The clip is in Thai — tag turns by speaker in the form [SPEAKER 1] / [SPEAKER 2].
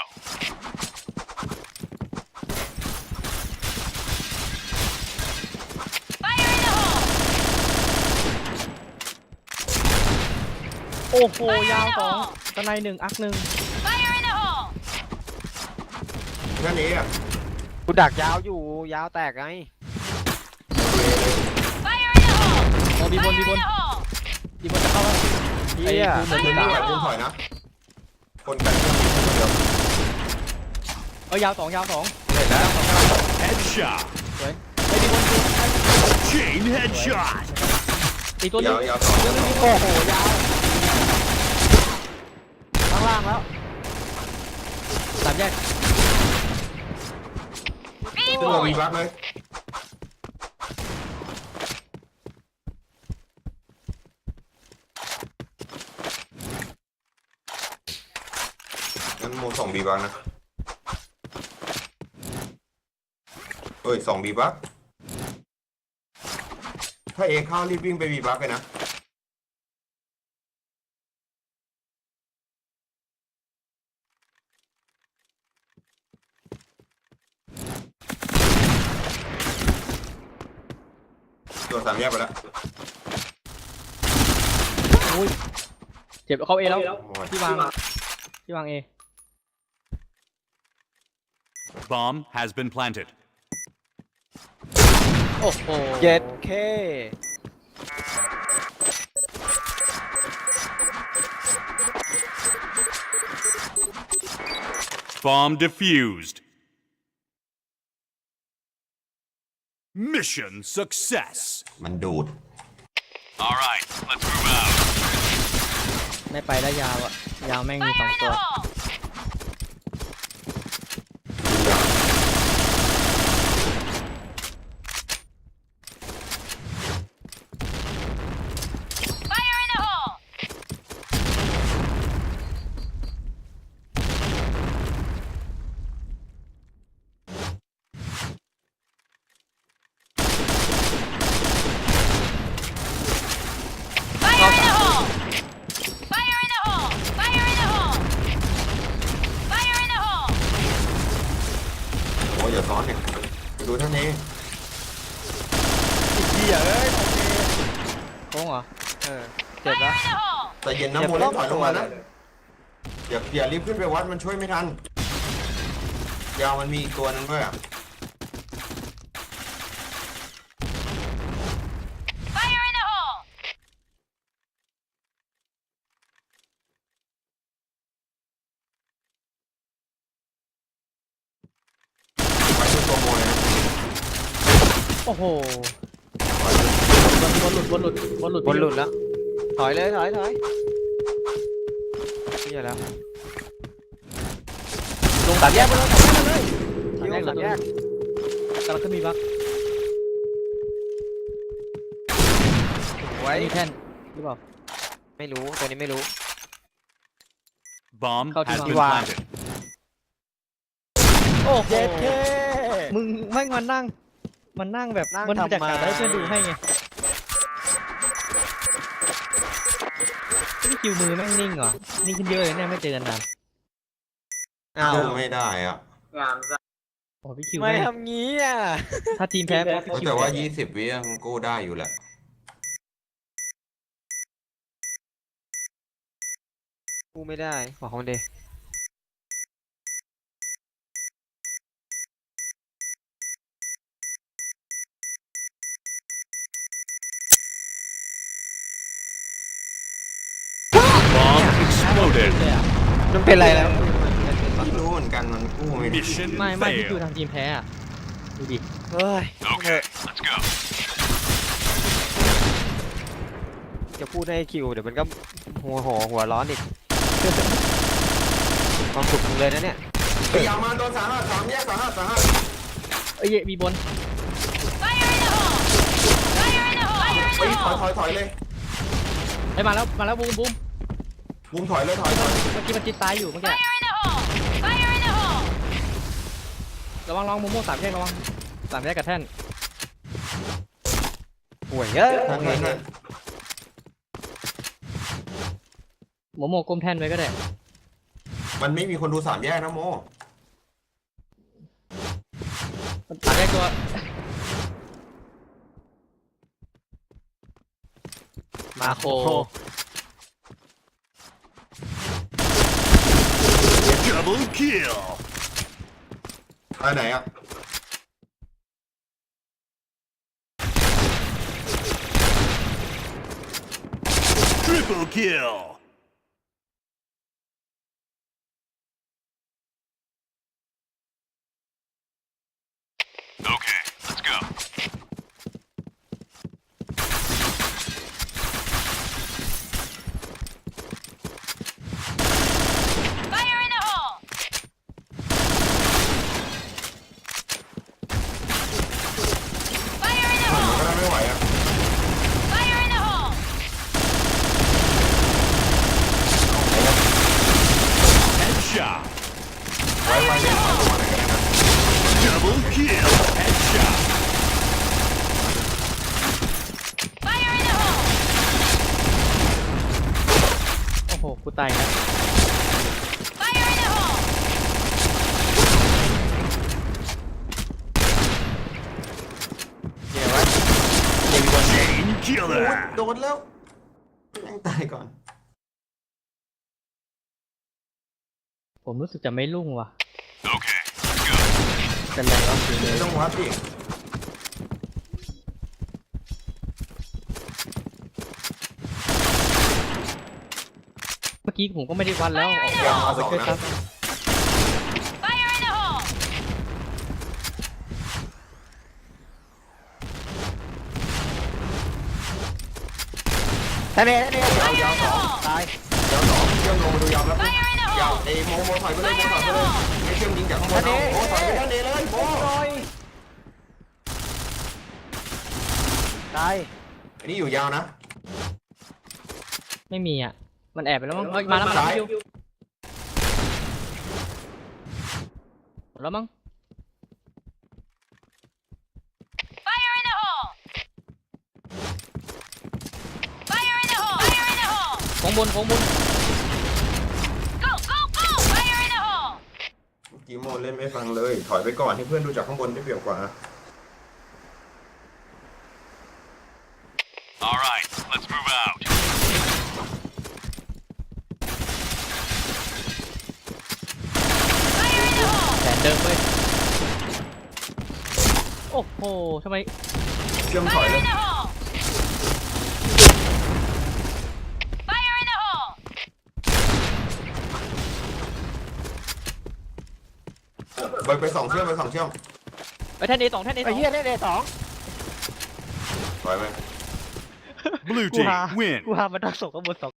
[SPEAKER 1] go.
[SPEAKER 2] โอ้โห ยาวสองตะไนหนึ่งอักหนึ่ง
[SPEAKER 3] นั่นเองอะ
[SPEAKER 4] กูดักยาวอยู่ยาวแตกไง
[SPEAKER 2] โอ้บีบนบีบนบีบนจะเข้าแล้ว
[SPEAKER 4] เฮีย
[SPEAKER 2] ไอ้กูเหมือน
[SPEAKER 3] คุณ
[SPEAKER 2] จะ
[SPEAKER 3] นี่
[SPEAKER 2] ตาย
[SPEAKER 3] แบบคุณถอยนะคนกันเดียว
[SPEAKER 2] เอ้ยยาวสองยาวสอง
[SPEAKER 4] เห็นแล้ว
[SPEAKER 1] Headshot.
[SPEAKER 2] ไอ้บีบนบีบน
[SPEAKER 1] Chain headshot.
[SPEAKER 2] อีกตัวหนึ
[SPEAKER 3] ยางวยาวสองยาวสอง
[SPEAKER 2] โอ้โหยาวข้างล่างแล้วสามแยก
[SPEAKER 3] ขึ้นมาวีบักเลยงั้นโมสองบีบักนะ อ้ยสองบีบักถ้าเอเข้ารีบวิ่งไปบีบักเลยนะตัวสามแยกไปแล้ว
[SPEAKER 2] อุ้ยเจ็บเข้าเอแล้ว
[SPEAKER 3] โอ้ย
[SPEAKER 2] ที่วางที่วางเอ
[SPEAKER 1] Bomb has been planted.
[SPEAKER 2] โอ้โห
[SPEAKER 4] เจ็ดเค
[SPEAKER 1] Bomb defused. Mission success.
[SPEAKER 3] มันดูด
[SPEAKER 1] All right, let's move out.
[SPEAKER 2] ไม่ไปแล้วยาวอะยาวแม่งมีสองตัว
[SPEAKER 3] โอ้ยอย่าซ้อนเนี่ยไป ดูท่านนี้
[SPEAKER 4] เฮียเอ้ย
[SPEAKER 2] โค้งเหรอ
[SPEAKER 4] เออ เจ็บแล้ว
[SPEAKER 3] แต่เย็นนะ
[SPEAKER 4] เจ็บ
[SPEAKER 3] โมเล่น
[SPEAKER 4] รอบ
[SPEAKER 3] ถอยลงมานะ
[SPEAKER 4] ตัวเลย
[SPEAKER 3] อย่าอย่ารีบขึ้นไปวัดมันช่วยไม่ทันยาวมันมีอีกตัวนึงด้วยอะไปทุกตัวโมเลยนะ
[SPEAKER 2] โอ้โหบนหลุดบนหลุดบนหลุด
[SPEAKER 4] บนหลุดแล้ว ถอยเลยถอยถอยเฮียแล้วลงสามแยกไปเลยสามแยกไปเลย
[SPEAKER 2] สามแยก
[SPEAKER 4] สามแยก
[SPEAKER 2] กำลังขึ้นมีบัก
[SPEAKER 4] ไว้
[SPEAKER 2] ไอ้นี่แท่นหรือเปล่า
[SPEAKER 4] ไม่รู้ตัวนี้ไม่รู้
[SPEAKER 1] Bomb
[SPEAKER 2] How do
[SPEAKER 1] has
[SPEAKER 2] you
[SPEAKER 1] been
[SPEAKER 4] want-
[SPEAKER 1] planted.
[SPEAKER 2] โอ้โห
[SPEAKER 4] เจ็ดเค
[SPEAKER 2] มึงแม่งมานั่ง มันนั่งแบบ
[SPEAKER 4] นั่ง
[SPEAKER 2] มัน
[SPEAKER 4] ทำ
[SPEAKER 2] จัดการ
[SPEAKER 4] ไม
[SPEAKER 2] ให้เพื่อนดูให้ไงนี่คิวมือแม่งนิ่งเหรอนิ่งขึ้นเยอะเลยเนี่ยไม่เจอกันนาน
[SPEAKER 4] อ้าว
[SPEAKER 3] สู้ไม่ได้อะ
[SPEAKER 2] โอ้พี่คิว
[SPEAKER 4] ไม่
[SPEAKER 2] แม่ง
[SPEAKER 4] ทำงี้อะ
[SPEAKER 2] ถ้าทีมแพ้พี่คิว
[SPEAKER 3] แต่ว่า
[SPEAKER 2] แพ้
[SPEAKER 3] 20วิมันกู้ได้อยู่แหละ
[SPEAKER 4] กูไม่ได้บอกเขาเด
[SPEAKER 1] Bomb exploded.
[SPEAKER 2] เลยอะ
[SPEAKER 4] มันเป็นไรแล้ว
[SPEAKER 3] ไม่รู้เหมือนกันมันกู้ไม่ได้
[SPEAKER 1] Mission
[SPEAKER 2] ไม่ไม่พี่คิว
[SPEAKER 1] failed.
[SPEAKER 2] ทางทีมแพ้อะดูดิ
[SPEAKER 4] เฮ้ย
[SPEAKER 1] Okay, let's go.
[SPEAKER 4] จะพูดให้คิวเดี๋ยวมันก็หัวหอหัวร้อนอีกความสุขมึงเลยนะเนี่ย
[SPEAKER 3] เฮ้ยอยามาโดนสาหัสสามแยกสาหัสสาหัส
[SPEAKER 2] เอ้ยมีบน
[SPEAKER 3] เฮ้ยถอยถอยถอยเลย
[SPEAKER 2] ไอ้ยมาแล้วมาแล้วบูมบูม
[SPEAKER 3] บูมถอยเลยถอยถอย
[SPEAKER 2] เมื่อกี้มันจิตตายอยู่เมื่อกี้ระวังระวังมุมโม่สามแยกระวังสามแยกกับแท่น
[SPEAKER 4] ห่วยเยอะ
[SPEAKER 3] ทางนั้นน่ะ
[SPEAKER 2] โมโมก้มแท่นไว้ก็ได้
[SPEAKER 3] มันไม่มีคนดูสามแยกนะโม
[SPEAKER 2] มันตัดได้ตัว
[SPEAKER 4] มาโค
[SPEAKER 1] kill.
[SPEAKER 3] ไปไหนอ่ะ
[SPEAKER 1] Triple kill.
[SPEAKER 2] กูตายนะ
[SPEAKER 5] Fire in the hole!
[SPEAKER 4] เดี๋ยววะเดี๋ยวมีคน
[SPEAKER 1] Chain
[SPEAKER 3] โอ้ย
[SPEAKER 1] killer.
[SPEAKER 3] โดนแล้วแม่งตายก่อน
[SPEAKER 2] ผมรู้สึกจะไม่รุ่งว่ะ
[SPEAKER 1] Okay, let's go.
[SPEAKER 2] เป็นไรวะคือเล
[SPEAKER 3] ไม่
[SPEAKER 2] ย
[SPEAKER 3] ต้องวัดดิ
[SPEAKER 2] เมื่อกี้ ผมก็ไม่ได้วัดแล้วออก
[SPEAKER 3] ยาวมาสอง
[SPEAKER 2] ไป
[SPEAKER 3] นะ
[SPEAKER 2] ช่วยซับ
[SPEAKER 5] Fire in the hole!
[SPEAKER 4] ท่านเองท่านเอง
[SPEAKER 3] ยาวยาวสอง
[SPEAKER 4] ตาย
[SPEAKER 3] ยาวสองเชื่อมลงมาดูยาวแล้ว
[SPEAKER 5] Fire in the
[SPEAKER 3] ยาว
[SPEAKER 5] hole!
[SPEAKER 3] เอยโมโมถอยไปเลยโมถอยไปเลยไม่เชื่อมยิงจากข้างบนเอาโมถอยไปด้านเอเลยโม
[SPEAKER 4] ตาย
[SPEAKER 3] อันนี้อยู่ยาวนะ
[SPEAKER 2] ไม่มีอะ มันแอบไปแล้วมั้งเฮ้ยมาแล้วมาแล้ว
[SPEAKER 3] ซ้าย
[SPEAKER 2] อยู่หมดแล้วมั้ง
[SPEAKER 5] Fire in the hole! Fire in the hole! Fire in the hole!
[SPEAKER 2] โค้งบนโค้งบน
[SPEAKER 5] Go, go, go! Fire in the hole!
[SPEAKER 3] เมื่อกี้โมเล่นไม่ฟังเลย ถอยไปก่อนให้เพื่อนดูจากข้างบนได้เปรียบกว่า
[SPEAKER 1] All right, let's move out.
[SPEAKER 5] Fire in the hole!
[SPEAKER 2] แผน เดิมเว้ยโอ้โหทำไม
[SPEAKER 3] เชื่อมถอย
[SPEAKER 5] Fire
[SPEAKER 3] เล
[SPEAKER 5] in
[SPEAKER 3] ย
[SPEAKER 5] the hole! Fire in the hole!
[SPEAKER 3] ไปไปสองเชื่อมไปสองเชื่อม
[SPEAKER 2] ไปแท่นเอสองแท่นเอส
[SPEAKER 4] ไอ้
[SPEAKER 2] อง
[SPEAKER 4] เหี้ยได้เลยสอง
[SPEAKER 3] ถอยไป
[SPEAKER 1] Blue
[SPEAKER 2] กู
[SPEAKER 1] team
[SPEAKER 2] หา
[SPEAKER 1] win.
[SPEAKER 2] กูหามันต้องส่งข้างบนสอง